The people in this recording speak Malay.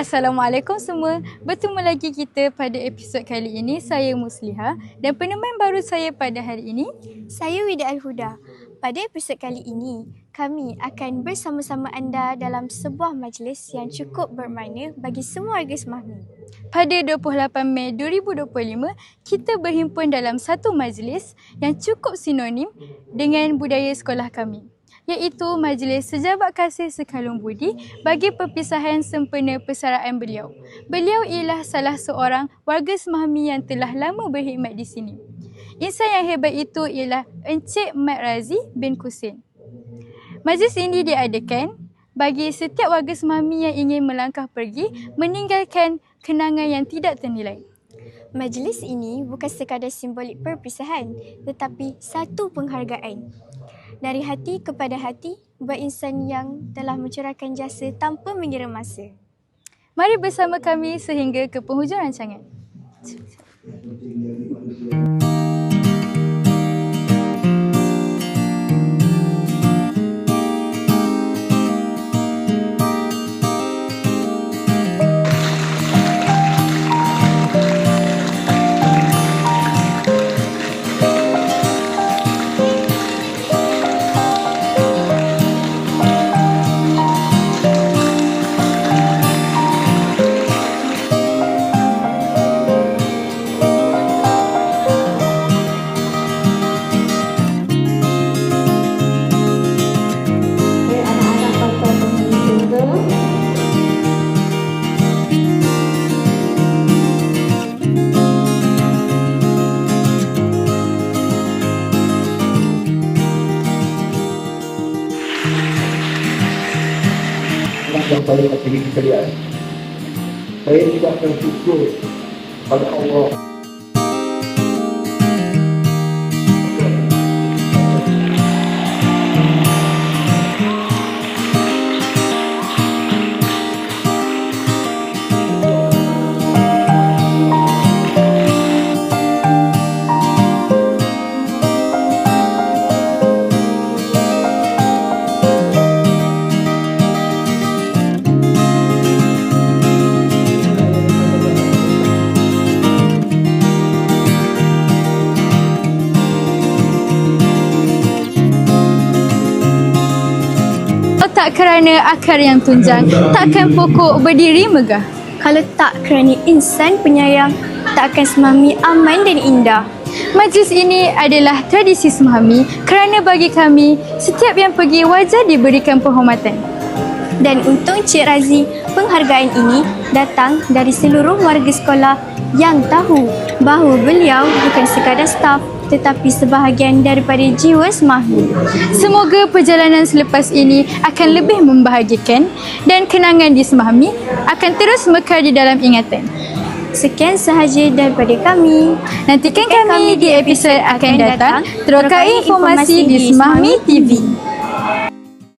Assalamualaikum semua. Bertemu lagi kita pada episod kali ini. Saya Musliha dan peneman baru saya pada hari ini. Saya Wida Al-Huda. Pada episod kali ini, kami akan bersama-sama anda dalam sebuah majlis yang cukup bermakna bagi semua warga Semahmi. Pada 28 Mei 2025, kita berhimpun dalam satu majlis yang cukup sinonim dengan budaya sekolah kami iaitu Majlis Sejabat Kasih Sekalung Budi bagi perpisahan sempena persaraan beliau. Beliau ialah salah seorang warga Semahmi yang telah lama berkhidmat di sini. Insan yang hebat itu ialah Encik Mat Razi bin Kusin. Majlis ini diadakan bagi setiap warga Semahmi yang ingin melangkah pergi meninggalkan kenangan yang tidak ternilai. Majlis ini bukan sekadar simbolik perpisahan tetapi satu penghargaan dari hati kepada hati buat insan yang telah mencurahkan jasa tanpa mengira masa. Mari bersama kami sehingga ke penghujung rancangan. Yang saya hati sekalian. Saya tidak akan syukur pada Allah tak kerana akar yang tunjang, takkan pokok berdiri megah. Kalau tak kerana insan penyayang, tak akan Semahmi aman dan indah. Majlis ini adalah tradisi Semahami kerana bagi kami, setiap yang pergi wajar diberikan penghormatan. Dan untuk Cik Razi, penghargaan ini datang dari seluruh warga sekolah yang tahu bahawa beliau bukan sekadar staf tetapi sebahagian daripada jiwa Semahmi. Semoga perjalanan selepas ini akan lebih membahagikan dan kenangan di Semahami akan terus mekar di dalam ingatan. Sekian sahaja daripada kami. Nantikan kami di episod akan datang terokai informasi di Semahami TV.